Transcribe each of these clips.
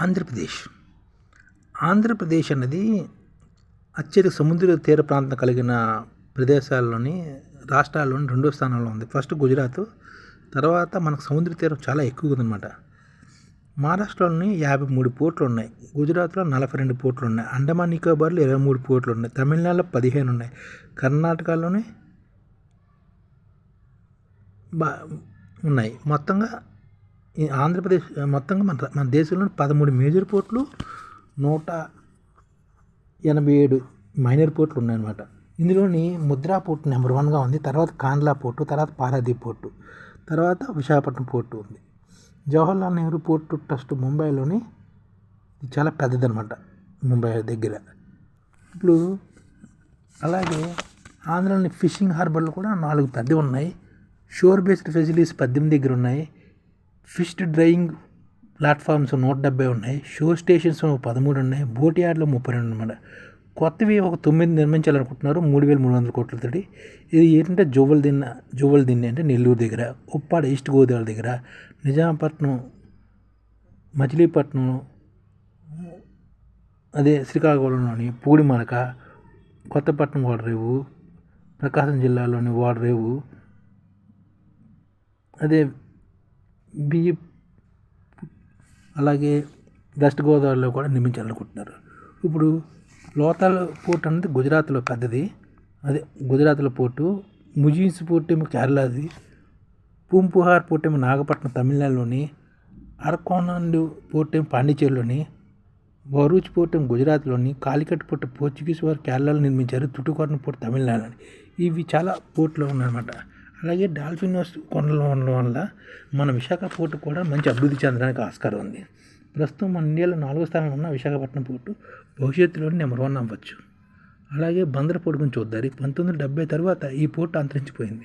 ఆంధ్రప్రదేశ్. ఆంధ్రప్రదేశ్ అన్నది అత్యధిక సముద్ర తీర ప్రాంతం కలిగిన ప్రదేశాల్లోని రాష్ట్రాల్లోని రెండో స్థానంలో ఉంది. ఫస్ట్ గుజరాత్ తర్వాత మనకు సముద్ర తీరం చాలా ఎక్కువ ఉందన్నమాట. మహారాష్ట్రలోని యాభై మూడు పోర్ట్లు ఉన్నాయి. గుజరాత్లో నలభై రెండు పోర్ట్లు ఉన్నాయి. అండమాన్ నికోబార్లో ఇరవై మూడు పోర్ట్లు ఉన్నాయి. తమిళనాడులో పదిహేను ఉన్నాయి. కర్ణాటకలోని బా ఉన్నాయి. మొత్తంగా ఆంధ్రప్రదేశ్ మొత్తంగా మన మన దేశంలో పదమూడు మేజర్ పోర్ట్లు నూట ఎనభై ఏడు మైనర్ పోర్ట్లు ఉన్నాయన్నమాట. ఇందులోని ముద్రా పోర్టు నెంబర్ వన్గా ఉంది తర్వాత కాండ్లా పోర్టు తర్వాత పారాదీప్ పోర్టు తర్వాత విశాఖపట్నం పోర్టు ఉంది. జవహర్లాల్ నెహ్రూ పోర్టు ట్రస్ట్ ముంబైలోని ఇది చాలా పెద్దదనమాట ముంబై దగ్గర. ఇప్పుడు అలాగే ఆంధ్రలోని ఫిషింగ్ హార్బర్లు కూడా నాలుగు పెద్దవి ఉన్నాయి షోర్ బేస్డ్ ఫెసిలిటీస్ పద్దెనిమిది దగ్గర ఉన్నాయి. ఫిష్ డ్రైయింగ్ ప్లాట్ఫామ్స్ నూట డెబ్బై ఉన్నాయి షో స్టేషన్స్ పదమూడు ఉన్నాయి బోట్ యార్డ్లో ముప్పై రెండు అనమాట కొత్తవి ఒక తొమ్మిది నిర్మించాలనుకుంటున్నారు మూడు వేల మూడు వందల కోట్లతోటి ఇది ఏంటంటే జోవల్ దిన్న జోవల్ దిన్నె అంటే నెల్లూరు దగ్గర ఉప్పాడ ఈస్ట్ గోదావరి దగ్గర నిజాంపట్నం మచిలీపట్నం అదే శ్రీకాకుళంలోని పూడిమలక కొత్తపట్నం వాడరేవు ప్రకాశం జిల్లాలోని వాడరేవు అదే బియ్య అలాగే వెస్ట్ గోదావరిలో కూడా నిర్మించాలనుకుంటున్నారు. ఇప్పుడు లోతాల్ పోర్ట్ అనేది గుజరాత్లో పెద్దది. అదే గుజరాత్లో పోర్టు ముజీన్స్ పోర్ట్ ఏమో కేరళది పూంపుహార్ పోర్ట్ ఏమో నాగపట్నం తమిళనాడులోని అరకోనండు పోర్ట్ ఏమో పాండిచేరిలోని భరూచ్ పోర్ట్ ఏమో గుజరాత్లోని కాలికట్ పోర్ట్ పోర్చుగీస్ వారు కేరళలో నిర్మించారు తుటుకోటం పోర్ట్ తమిళనాడులోని. ఇవి చాలా పోర్ట్లు ఉన్నాయన్నమాట. అలాగే డాల్ఫిన్ కొండలు ఉండడం వల్ల మన విశాఖ పోర్టు కూడా మంచి అభివృద్ధి చెందడానికి ఆస్కారం ఉంది. ప్రస్తుతం మన ఇండియాలో నాలుగో స్థానంలో ఉన్న విశాఖపట్నం పోర్టు భవిష్యత్తులో నెంబర్ వన్ అవ్వచ్చు. అలాగే బందర్ పోర్టు గురించి చూద్దారు పంతొమ్మిది వందల డెబ్బై తర్వాత ఈ పోర్టు అంతరించిపోయింది.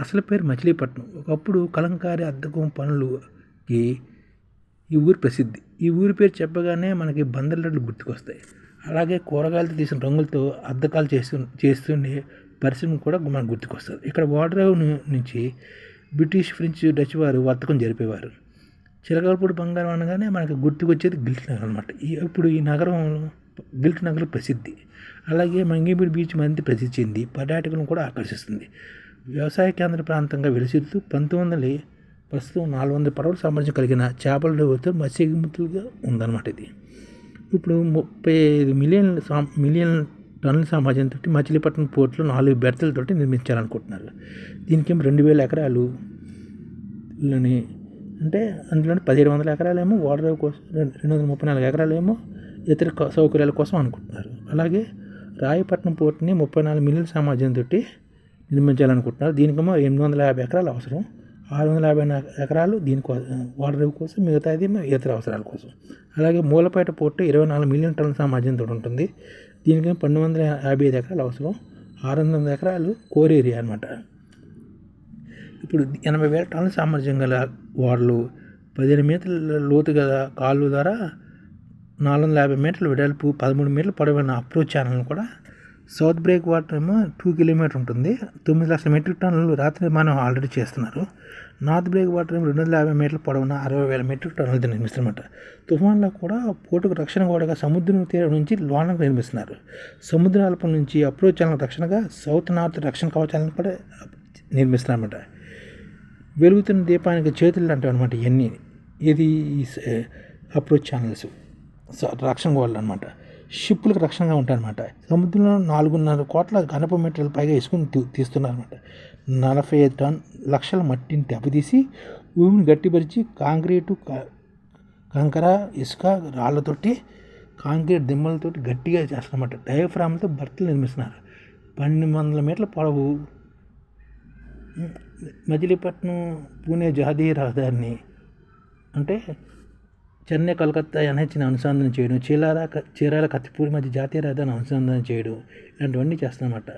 అసలు పేరు మచిలీపట్నం. ఒకప్పుడు కలంకారి అద్దకం పనులుకి ఈ ఊరు ప్రసిద్ధి. ఈ ఊరి పేరు చెప్పగానే మనకి బందర్ లడ్లు గుర్తుకొస్తాయి. అలాగే కూరగాయలతో తీసిన రంగులతో అద్దకాలు చేస్తు చేస్తుండే పరిశ్రమ కూడా మనకు గుర్తుకొస్తుంది. ఇక్కడ వాడరావు నుంచి బ్రిటిష్ ఫ్రెంచ్ డచ్ వారు వర్తకం జరిపేవారు. చిలకలపూడి బంగారం అనగానే మనకు గుర్తుకొచ్చేది గిల్ట్ నగరం అనమాట ఇప్పుడు ఈ నగరం గిల్ట్ నగరం ప్రసిద్ధి. అలాగే మంగీపూడి బీచ్ మరింత ప్రసిద్ధి చెంది పర్యాటకులను కూడా ఆకర్షిస్తుంది. వ్యవసాయ కేంద్ర ప్రాంతంగా వెలుసిరుతూ పంతొమ్మిది వందల ప్రస్తుతం నాలుగు వందల పడవల సామర్థ్యం కలిగిన చేపల రేవుతో మత్స్యగుమతులుగా ఉందన్నమాట ఇది. ఇప్పుడు ముప్పై ఐదు మిలియన్ మిలియన్ టన్నుల తోటి మచిలీపట్నం పోర్టులో నాలుగు బెర్తలతోటి నిర్మించాలనుకుంటున్నారు. దీనికి రెండు వేల ఎకరాలు అంటే అందులో పదిహేడు వందల ఎకరాలేమో వాటర్ కోసం రెండు వందల ముప్పై నాలుగు ఎకరాలేమో ఇతర సౌకర్యాల కోసం అనుకుంటున్నారు. అలాగే రాయపట్నం పోర్టుని ముప్పై నాలుగు మిలియన్ సామర్థ్యంతో నిర్మించాలనుకుంటున్నారు. దీనికేమో ఎనిమిది వందల యాభై ఎకరాలు అవసరం. ఆరు వందల యాభై ఎకరాలు దీనికోసం వాటర్ కోసం మిగతాది ఇతర అవసరాల కోసం. అలాగే మూలపేట పోర్టు ఇరవై నాలుగు మిలియన్ టన్నుల సామర్థ్యంతో ఉంటుంది. దీనికని పన్నెండు వందల యాభై ఐదు ఎకరాలు అవసరం. ఆరు వందల ఎకరాలు కోర్ ఏరియా అనమాట ఇప్పుడు ఎనభై వేల టన్నుల సామర్థ్యం గల ఓడలు పదిహేను మీటర్ల లోతు గల కాళ్ళు ద్వారా నాలుగు వందల యాభై మీటర్ల వెడల్పు పదమూడు మీటర్ల పొడవైన అప్రోచ్ ఛానల్ కూడా సౌత్ బ్రేక్ వాటర్ ఏమో టూ కిలోమీటర్ ఉంటుంది. తొమ్మిది లక్షల మెట్రిక్ టన్నులు రాత్రి నిర్మాణం ఆల్రెడీ చేస్తున్నారు. నార్త్ బ్రేక్ వాటర్ ఏమో రెండు వందల యాభై మీటర్ల పొడవున అరవై వేల మెట్రిక్ టన్నులు నిర్మిస్తున్నమాట. తుఫాన్లో కూడా పోటుకు రక్షణ గోడగా సముద్రం తీరం నుంచి లోనకు నిర్మిస్తున్నారు. సముద్రాలపై నుంచి అప్రోచ్ ఛానల్ రక్షణగా సౌత్ నార్త్ రక్షణ కవచాలను కూడా నిర్మిస్తున్నారన్నమాట. వెలుగుతున్న దీపానికి చేతులు అంటాం అనమాట ఇవన్నీ ఇది అప్రోచ్ ఛానల్స్ రక్షణ గోడలు అనమాట షిప్పులకు రక్షణగా ఉంటాయన్నమాట సముద్రంలో నాలుగున్నర కోట్ల గణప మీటర్ల పైగా ఇసుకుని తీస్తున్నారన్నమాట. నలభై ఐదు టన్ లక్షల మట్టిని దెబ్బతీసి భూమిని గట్టిపరిచి కాంక్రీటు కంకర ఇసుక రాళ్ళతోటి కాంక్రీట్ దిమ్మలతోటి గట్టిగా చేస్తారన్నమాట డయాఫ్రామ్తో భర్తలు నిర్మిస్తున్నారు. పన్నెండు వందల మీటర్ల పొడవు. మచిలీపట్నం పూణే జాతీయ రహదారిని అంటే చెన్నై కలకత్తా ఎన్హెచ్ని అనుసంధానం చేయడం చీలార చీరాల కత్తిపూడి మధ్య జాతీయ రహదారిని అనుసంధానం చేయడం ఇలాంటివన్నీ చేస్తామన్నమాట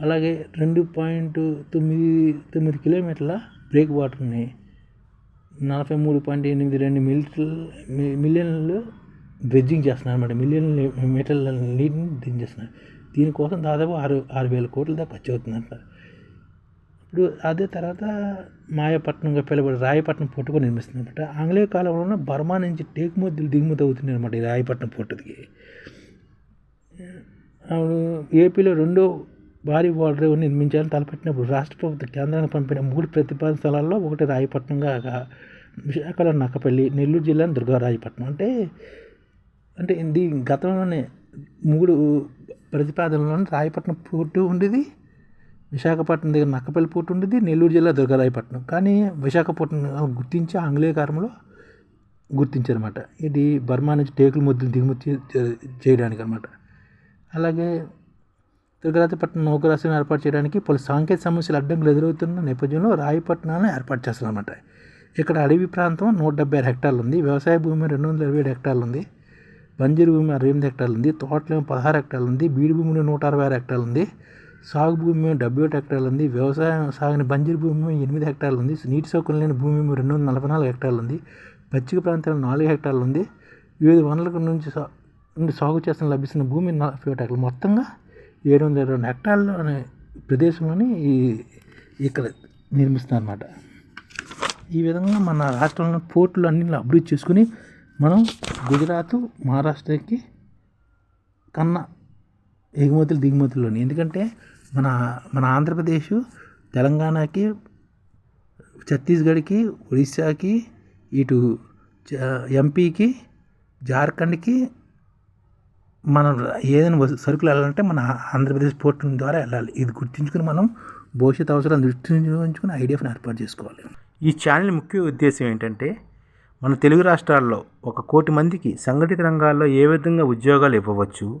అలాగే రెండు పాయింట్ తొమ్మిది తొమ్మిది కిలోమీటర్ల బ్రేక్ వాటర్ని నలభై మూడు పాయింట్ ఎనిమిది రెండు మిలిటర్ల మిలియన్లు బ్రిడ్జింగ్ చేస్తున్నారు అనమాట మిలియన్ మీటర్ల నీటిని దించేస్తున్నారు దీనికోసం దాదాపు ఆరు ఆరు వేల కోట్ల దాకా ఖర్చు అవుతుందంట ఇప్పుడు అదే తర్వాత మాయపట్నంగా పిలబడి రాయపట్నం పోర్టు కూడా నిర్మిస్తుంది అనమాట. ఆంగ్లేయ కాలంలోనే బర్మా నుంచి టేకు దిగుమతి అవుతున్నాయి అనమాట ఈ రాయపట్నం పోర్టుకి. ఏపీలో రెండో భారీ ఓడరేవు నిర్మించాలని తలపెట్టినప్పుడు రాష్ట్ర ప్రభుత్వం కేంద్రానికి పంపిన మూడు ప్రతిపాదన స్థలాల్లో ఒకటి రాయపట్నంగా విశాఖలో నక్కపల్లి నెల్లూరు జిల్లాలో దుర్గారాయపట్నం అంటే అంటే ఇది గతంలోనే మూడు ప్రతిపాదనలోనే రాయపట్నం పోర్టు ఉండేది. విశాఖపట్నం దగ్గర నక్కపల్లి పోర్టు ఉండేది నెల్లూరు జిల్లా దుర్గారాయపట్నం. కానీ విశాఖపట్నం గుర్తించి ఆంగ్లేయ కాలంలో గుర్తించారన్నమాట. ఇది బర్మా నుంచి టేకుల ముద్దులు దిగుమతి చేయడానికి అనమాట అలాగే దుర్గారాయపట్నం నౌకరాశ్రయం ఏర్పాటు చేయడానికి పలు సాంకేతిక సమస్యలు అడ్డంకులు ఎదురవుతున్న నేపథ్యంలో రాయపట్నాన్ని ఏర్పాటు చేస్తారన్నమాట ఇక్కడ అడవి ప్రాంతం నూట డెబ్బై ఆరు హెక్టార్లు ఉంది వ్యవసాయ భూమి రెండు వందల ఇరవై ఏడు హెక్టార్లు ఉంది బంజరు భూమి అరవై ఎనిమిది హెక్టార్లు ఉంది తోటలేమో పదహారు హెక్టార్లు ఉంది బీడి భూమిలో నూట అరవై ఆరు హెక్టార్లు ఉంది. సాగు భూమి డెబ్బై ఒకటి హెక్టార్లు ఉంది వ్యవసాయం సాగిన బంజరు భూమి ఎనిమిది హెక్టార్లు ఉంది నీటి సౌకర్యం లేని భూమి రెండు వందల నలభై నాలుగు హెక్టార్లు ఉంది పచ్చిక ప్రాంతాలు నాలుగు హెక్టార్లు ఉంది వివిధ వనరుల నుంచి సా నుండి సాగు చేస్తున్న లభిస్తున్న భూమి నలభై ఒకటి హెక్టార్లు. మొత్తంగా ఏడు వందల రెండు హెక్టార్లు అనే ప్రదేశంలోని ఈ ఇక్కడ నిర్మిస్తున్నారు ఈ విధంగా మన రాష్ట్రంలో పోర్టులు అన్ని అభివృద్ధి చేసుకుని మనం గుజరాత్ మహారాష్ట్రకి కన్నా ఎగుమతులు దిగుమతుల్లోని. ఎందుకంటే మన మన ఆంధ్రప్రదేశ్ తెలంగాణకి ఛత్తీస్గఢ్కి ఒడిశాకి ఇటు చ- ఎంపీకి జార్ఖండ్కి మనం ఏదైనా సరుకులు వెళ్ళాలంటే మన ఆంధ్రప్రదేశ్ పోర్టు ద్వారా వెళ్ళాలి. ఇది గుర్తుంచుకుని మనం భవిష్యత్ అవసరాలను దృష్టి ఉంచుకుని ఐడిఎఫ్ని ఏర్పాటు చేసుకోవాలి. ఈ ఛానల్ ముఖ్య ఉద్దేశం ఏంటంటే మన తెలుగు రాష్ట్రాల్లో ఒక కోటి మందికి సంఘటిత రంగాల్లో ఏ విధంగా ఉద్యోగాలు ఇవ్వవచ్చు